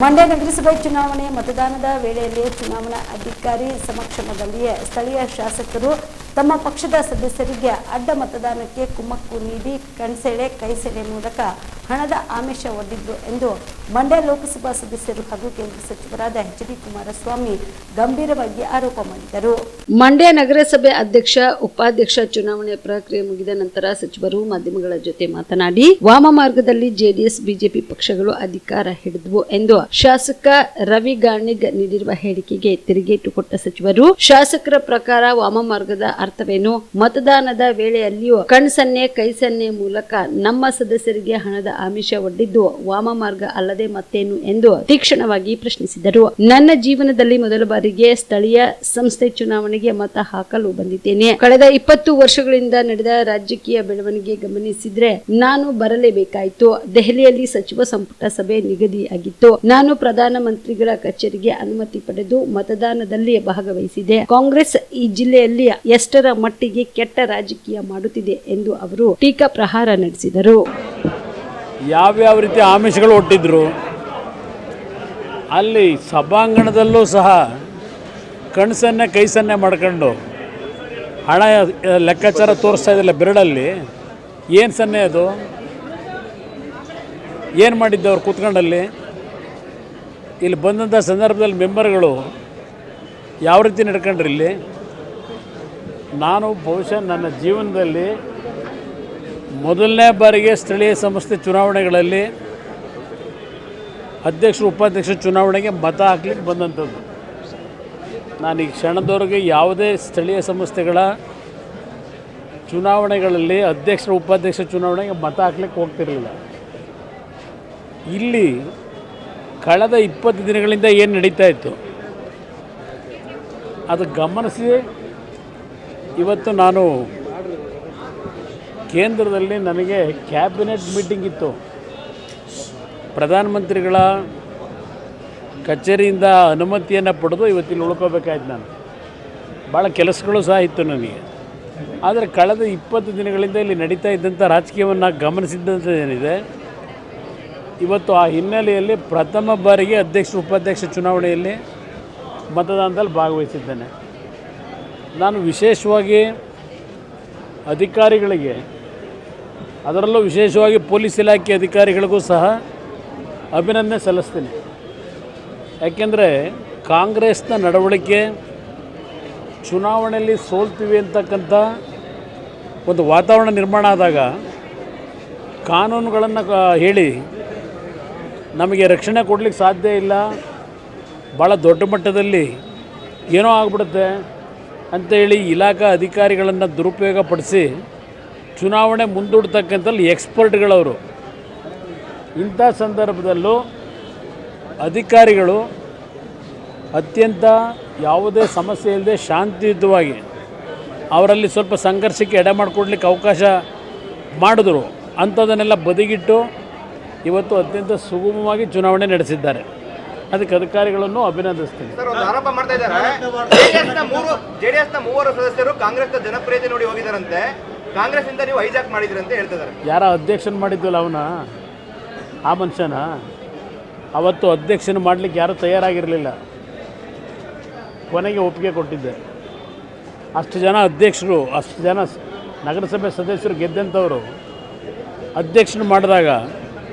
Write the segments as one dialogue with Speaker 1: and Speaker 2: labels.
Speaker 1: ಮಂಡ್ಯ ನಗರಸಭೆ ಚುನಾವಣೆ ಮತದಾನದ ವೇಳೆಯಲ್ಲಿ ಚುನಾವಣಾ ಅಧಿಕಾರಿ ಸಮಕ್ಷಮದಲ್ಲಿಯೇ ಸ್ಥಳೀಯ ಶಾಸಕರು ತಮ್ಮ ಪಕ್ಷದ ಸದಸ್ಯರಿಗೆ ಅಡ್ಡ ಮತದಾನಕ್ಕೆ ಕುಮ್ಮಕ್ಕು ನೀಡಿ ಕಣ್ಸೆಳೆ, ಕೈಸೆಳೆ ಮೂಲಕ ಹಣದ ಆಮಿಷ ಒಡ್ಡಿದ್ರು ಎಂದು ಮಂಡ್ಯ ಲೋಕಸಭಾ ಸದಸ್ಯರು ಹಾಗೂ ಕೇಂದ್ರ ಸಚಿವರಾದ ಎಚ್ ಡಿ ಕುಮಾರಸ್ವಾಮಿ ಗಂಭೀರವಾಗಿ ಆರೋಪ ಮಾಡಿದರು. ಮಂಡ್ಯ ನಗರಸಭೆ ಅಧ್ಯಕ್ಷ, ಉಪಾಧ್ಯಕ್ಷ ಚುನಾವಣೆ ಪ್ರಕ್ರಿಯೆ ಮುಗಿದ ನಂತರ ಸಚಿವರು ಮಾಧ್ಯಮಗಳ ಜೊತೆ ಮಾತನಾಡಿ, ವಾಮ ಮಾರ್ಗದಲ್ಲಿ ಜೆಡಿಎಸ್, ಬಿಜೆಪಿ ಪಕ್ಷಗಳು ಅಧಿಕಾರ ಹಿಡಿದವು ಎಂದು ಶಾಸಕ ರವಿ ಗಾಣಿಗ್ ನೀಡಿರುವ ಹೇಳಿಕೆಗೆ ತಿರುಗೇಟು ಕೊಟ್ಟ ಸಚಿವರು, ಶಾಸಕರ ಪ್ರಕಾರ ವಾಮ ಮಾರ್ಗದ ಅರ್ಥವೇನು? ಮತದಾನದ ವೇಳೆಯಲ್ಲಿಯೂ ಕಣ್ಸನ್ನೆ, ಕೈಸನ್ನೆ ಮೂಲಕ ನಮ್ಮ ಸದಸ್ಯರಿಗೆ ಹಣದ ಆಮಿಷ ಒಡ್ಡಿದ್ದು ವಾಮ ಮಾರ್ಗ ಅಲ್ಲದೆ ಮತ್ತೇನು ಎಂದು ತೀಕ್ಷಣವಾಗಿ ಪ್ರಶ್ನಿಸಿದರು. ನನ್ನ ಜೀವನದಲ್ಲಿ ಮೊದಲ ಬಾರಿಗೆ ಸ್ಥಳೀಯ ಸಂಸ್ಥೆ ಚುನಾವಣೆಗೆ ಮತ ಹಾಕಲು ಬಂದಿದ್ದೇನೆ. ಕಳೆದ ಇಪ್ಪತ್ತು ವರ್ಷಗಳಿಂದ ನಡೆದ ರಾಜಕೀಯ ಬೆಳವಣಿಗೆ ಗಮನಿಸಿದ್ರೆ ನಾನು ಬರಲೇಬೇಕಾಯಿತು. ದೆಹಲಿಯಲ್ಲಿ ಸಚಿವ ಸಂಪುಟ ಸಭೆ ನಿಗದಿಯಾಗಿತ್ತು. ನಾನು ಪ್ರಧಾನ ಮಂತ್ರಿಗಳ ಕಚೇರಿಗೆ ಅನುಮತಿ ಪಡೆದು ಮತದಾನದಲ್ಲಿ ಭಾಗವಹಿಸಿದೆ ಕಾಂಗ್ರೆಸ್ ಈ ಜಿಲ್ಲೆಯಲ್ಲಿ ಎಷ್ಟರ ಮಟ್ಟಿಗೆ ಕೆಟ್ಟ ರಾಜಕೀಯ ಮಾಡುತ್ತಿದೆ ಎಂದು ಅವರು ಟೀಕಾ ಪ್ರಹಾರ ನಡೆಸಿದರು.
Speaker 2: ಯಾವ್ಯಾವ ರೀತಿ ಆಮಿಷಗಳು ಒಟ್ಟಿದ್ರು ಅಲ್ಲಿ ಸಭಾಂಗಣದಲ್ಲೂ ಸಹ ಕಣ್ಸನ್ನೆ ಕೈ ಸನ್ನೆ ಮಾಡ್ಕೊಂಡು ಹಣ ಲೆಕ್ಕಾಚಾರ ತೋರಿಸ್ತಾ ಇದ್ದಿಲ್ಲ ಬೆರಳಲ್ಲಿ. ಏನು ಸನ್ನೆ ಅದು? ಏನು ಮಾಡಿದ್ದು ಅವ್ರು ಕೂತ್ಕೊಂಡಲ್ಲಿ? ಇಲ್ಲಿ ಬಂದಂಥ ಸಂದರ್ಭದಲ್ಲಿ ಮೆಂಬರ್ಗಳು ಯಾವ ರೀತಿ ನಡ್ಕೊಂಡ್ರಿ ಇಲ್ಲಿ? ನಾನು ಬಹುಶಃ ನನ್ನ ಜೀವನದಲ್ಲಿ ಮೊದಲನೇ ಬಾರಿಗೆ ಸ್ಥಳೀಯ ಸಂಸ್ಥೆ ಚುನಾವಣೆಗಳಲ್ಲಿ ಅಧ್ಯಕ್ಷರು ಉಪಾಧ್ಯಕ್ಷ ಚುನಾವಣೆಗೆ ಮತ ಹಾಕ್ಲಿಕ್ಕೆ ಬಂದಂಥದ್ದು. ನಾನು ಈ ಕ್ಷಣದವರೆಗೆ ಯಾವುದೇ ಸ್ಥಳೀಯ ಸಂಸ್ಥೆಗಳ ಚುನಾವಣೆಗಳಲ್ಲಿ ಅಧ್ಯಕ್ಷರು ಉಪಾಧ್ಯಕ್ಷ ಚುನಾವಣೆಗೆ ಮತ ಹಾಕ್ಲಿಕ್ಕೆ ಹೋಗ್ತಿರಲಿಲ್ಲ. ಇಲ್ಲಿ ಕಳೆದ ಇಪ್ಪತ್ತು ದಿನಗಳಿಂದ ಏನು ನಡೀತಾ ಇತ್ತು? ಅದು ಗಮನಿಸಿ ಇವತ್ತು ನಾನು ಕೇಂದ್ರದಲ್ಲಿ ನನಗೆ ಕ್ಯಾಬಿನೆಟ್ ಮೀಟಿಂಗ್ ಇತ್ತು. ಪ್ರಧಾನಮಂತ್ರಿಗಳ ಕಚೇರಿಯಿಂದ ಅನುಮತಿಯನ್ನು ಪಡೆದು ಇವತ್ತಿಲ್ಲಿ ಉಳ್ಕೋಬೇಕಾಯ್ತು ನಾನು. ಭಾಳ ಕೆಲಸಗಳು ಸಹ ಇತ್ತು ನನಗೆ. ಆದರೆ ಕಳೆದ ಇಪ್ಪತ್ತು ದಿನಗಳಿಂದ ಇಲ್ಲಿ ನಡೀತಾ ಇದ್ದಂಥ ರಾಜಕೀಯವನ್ನು ಗಮನಿಸಿದ್ದಂಥ ಏನಿದೆ, ಇವತ್ತು ಆ ಹಿನ್ನೆಲೆಯಲ್ಲಿ ಪ್ರಥಮ ಬಾರಿಗೆ ಅಧ್ಯಕ್ಷ, ಉಪಾಧ್ಯಕ್ಷ ಚುನಾವಣೆಯಲ್ಲಿ ಮತದಾನದಲ್ಲಿ ಭಾಗವಹಿಸಿದ್ದೇನೆ. ನಾನು ವಿಶೇಷವಾಗಿ ಅಧಿಕಾರಿಗಳಿಗೆ, ಅದರಲ್ಲೂ ವಿಶೇಷವಾಗಿ ಪೊಲೀಸ್ ಇಲಾಖೆ ಅಧಿಕಾರಿಗಳಿಗೂ ಸಹ ಅಭಿನಂದನೆ ಸಲ್ಲಿಸ್ತೀನಿ. ಯಾಕೆಂದರೆ ಕಾಂಗ್ರೆಸ್ನ ನಡವಳಿಕೆ ಚುನಾವಣೆಯಲ್ಲಿ ಸೋಲ್ತೀವಿ ಅಂತಕ್ಕಂಥ ಒಂದು ವಾತಾವರಣ ನಿರ್ಮಾಣ ಆದಾಗ ಕಾನೂನುಗಳನ್ನು ಹೇಳಿ ನಮಗೆ ರಕ್ಷಣೆ ಕೊಡಲಿಕ್ಕೆ ಸಾಧ್ಯ ಇಲ್ಲ. ಭಾಳ ದೊಡ್ಡ ಮಟ್ಟದಲ್ಲಿ ಏನೋ ಆಗ್ಬಿಡುತ್ತೆ. ಅಂತೇಳಿ ಇಲಾಖಾ ಅಧಿಕಾರಿಗಳನ್ನು ದುರುಪಯೋಗ ಪಡಿಸಿ ಚುನಾವಣೆ ಮುಂದೂಡ್ತಕ್ಕಂಥಲ್ಲಿ ಎಕ್ಸ್ಪರ್ಟ್ಗಳವರು. ಇಂಥ ಸಂದರ್ಭದಲ್ಲೂ ಅಧಿಕಾರಿಗಳು ಅತ್ಯಂತ ಯಾವುದೇ ಸಮಸ್ಯೆ ಇಲ್ಲದೆ ಶಾಂತಿಯುತವಾಗಿ ಅವರಲ್ಲಿ ಸ್ವಲ್ಪ ಸಂಘರ್ಷಕ್ಕೆ ಎಡೆ ಮಾಡಿಕೊಡ್ಲಿಕ್ಕೆ ಅವಕಾಶ ಮಾಡಿದ್ರು. ಅಂಥದನ್ನೆಲ್ಲ ಬದಿಗಿಟ್ಟು ಇವತ್ತು ಅತ್ಯಂತ ಸುಗಮವಾಗಿ ಚುನಾವಣೆ ನಡೆಸಿದ್ದಾರೆ. ಅದಕ್ಕೆ ಅಧಿಕಾರಿಗಳನ್ನು ಅಭಿನಂದಿಸ್ತೀನಿ.
Speaker 3: ಆರೋಪ ಮಾಡ್ತಾ ಇದ್ದಾರೆ. ಜೆಡಿಎಸ್ನ ಮೂರು ಜೆಡಿಎಸ್ನ ಮೂವರು ಸದಸ್ಯರು ಕಾಂಗ್ರೆಸ್ನ ಜನಪ್ರಿಯತೆ ನೋಡಿ ಹೋಗಿದಾರಂತೆ ಕಾಂಗ್ರೆಸ್ ಇಂದ ನೀವು ಹೈಜಾಕ್ ಮಾಡಿದ್ರಿ ಅಂತ ಹೇಳ್ತಿದ್ದಾರೆ
Speaker 2: ಯಾರ ಅಧ್ಯಕ್ಷನ ಮಾಡಿದ್ವಲ್ಲ ಅವನ? ಆ ಮನುಷ್ಯನ? ಅವತ್ತು ಅಧ್ಯಕ್ಷನ ಮಾಡಲಿಕ್ಕೆ ಯಾರೂ ತಯಾರಾಗಿರಲಿಲ್ಲ. ಕೊನೆಗೆ ಒಪ್ಪಿಗೆ ಕೊಟ್ಟಿದ್ದೆ. ಅಷ್ಟು ಜನ ಅಧ್ಯಕ್ಷರು ಅಷ್ಟು ಜನ ನಗರಸಭೆ ಸದಸ್ಯರು ಗೆದ್ದಂಥವರು ಅಧ್ಯಕ್ಷನ ಮಾಡಿದಾಗ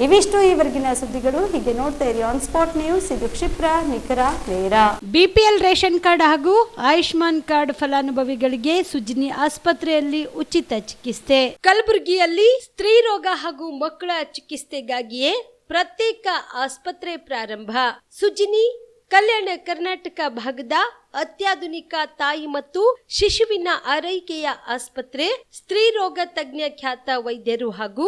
Speaker 1: ಇವಿಷ್ಟು ಈವರೆಗಿನ ಸುದ್ದಿಗಳು. ಹೀಗೆ ನೋಡ್ತಾ ಇರಿ ಆನ್ ಸ್ಪಾಟ್ ನ್ಯೂಸ್ ಇದು ಕ್ಷಿಪ್ರ, ನಿಖರ, ನೇರ.
Speaker 4: ಬಿಪಿಎಲ್ ರೇಷನ್ ಕಾರ್ಡ್ ಹಾಗೂ ಆಯುಷ್ಮಾನ್ ಕಾರ್ಡ್ ಫಲಾನುಭವಿಗಳಿಗೆ ಸುಜಿನಿ ಆಸ್ಪತ್ರೆಯಲ್ಲಿ ಉಚಿತ ಚಿಕಿತ್ಸೆ. ಕಲಬುರಗಿಯಲ್ಲಿ ಸ್ತ್ರೀ ರೋಗ ಹಾಗೂ ಮಕ್ಕಳ ಚಿಕಿತ್ಸೆಗಾಗಿಯೇ ಪ್ರತ್ಯೇಕ ಆಸ್ಪತ್ರೆ ಪ್ರಾರಂಭ. ಸುಜಿನಿ, ಕಲ್ಯಾಣ ಕರ್ನಾಟಕ ಭಾಗದ ಅತ್ಯಾಧುನಿಕ ತಾಯಿ ಮತ್ತು ಶಿಶುವಿನ ಆರೈಕೆಯ ಆಸ್ಪತ್ರೆ, ಸ್ತ್ರೀ ರೋಗ ತಜ್ಞ ಖ್ಯಾತ ವೈದ್ಯರು ಹಾಗೂ